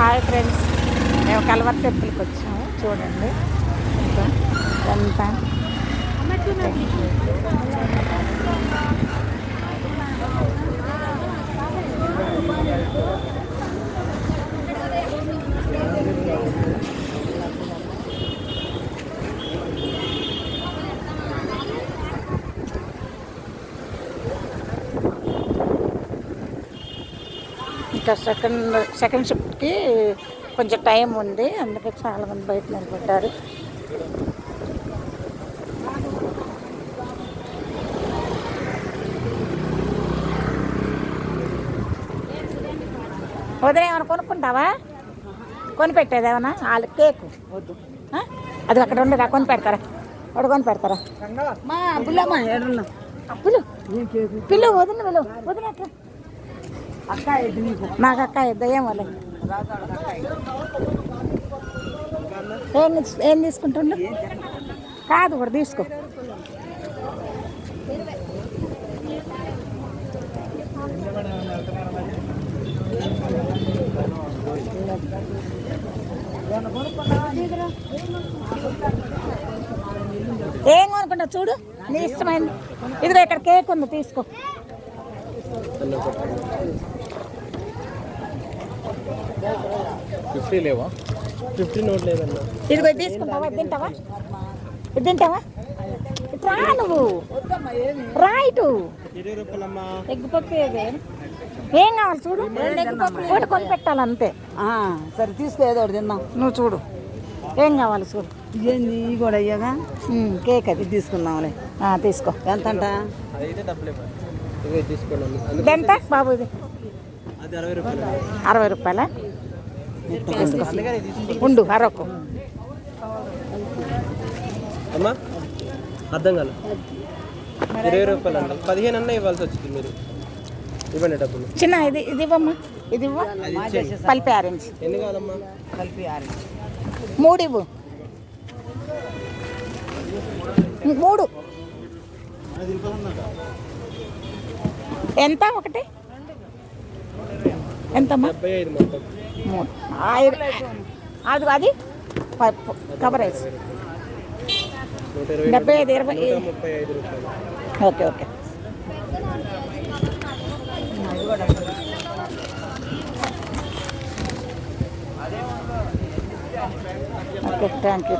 Hi friends మేము కలవర్ టెంపుల్కి వచ్చాము. చూడండి. ఇంకా ఎంత సెకండ్ సెకండ్ షిఫ్ట్కి కొంచెం టైం ఉంది. అందుకే చాలా మంది బయట నిలబడ్డారు. వదిలే ఏమైనా కొనుక్కుంటావా? కొని పెట్టేదేమన్నా వాళ్ళ కేకు. వద్దు? అది అక్కడ ఉండదా కొని పెడతారా వాడు కొని పెడతారా మా ఏడున్నా? పిల్లు. పిల్లు వదిన వదిన నాకు అక్క ఇద్దా ఏం వాళ్ళ ఏం ఏం తీసుకుంటుండు కాదు కూడా తీసుకో. ఏం కొనుక్కుంటా చూడు? నీ ఇష్టమైంది. ఇదిగో ఇక్కడ కేక్ ఉంది తీసుకో. ఫిఫ్టీ లేవా? ఫిఫ్టీ నోట్ లేదన్నా. ఇదిగో ఇది తీసుకుంటావా? ఇది తింటావా? ఇది తింటావా? రా నువ్వు. రా ఇటు. ఇరవై రూపాయలమ్మా ఎగ్గుపప్పు ఏదే? ఏం కావాలి చూడు? ఒకటి కొని పెట్టాలి అంతే. ఆ, సరే తీసుకో ఏదో ఒకటి తిందాం. నువ్వు చూడు. ఏం కావాలి చూడు. ఇదేంది? ఇవి కూడా అయ్యాగా కేక్ అది. తీసుకుందాంలే. ఆ, తీసుకో. ఎంత అంట ఎంత? బాబు ఇది అది అరవై రూపాయలు అరవై రూపాయల అందుకని తీసుకోండి ఉండు అరకు. అమ్మా అర్థం కాదు ఇరవై రూపాయలు అండి పదిహేను అన్న ఇవ్వాల్సి వచ్చింది మీరు. ఇవ్వండి డబ్బులు. చిన్న ఇది ఇది ఇవ్వమ్మా. ఇది ఇవ్వ. పల్పి ఆరెంజ్ ఎన్ని కావాలమ్మా? కలిపి ఆరు మూడు ఇవ్వు. మూడు. ఎంత? ఒకటి? ఎంతమ్మా? డెబ్బై ఐదు మొత్తం. మూడు. ఐదు అది అది ప- కవరేజ్ నూట డెబ్బై ఐదు ఇరవై okay okay. Okay thank you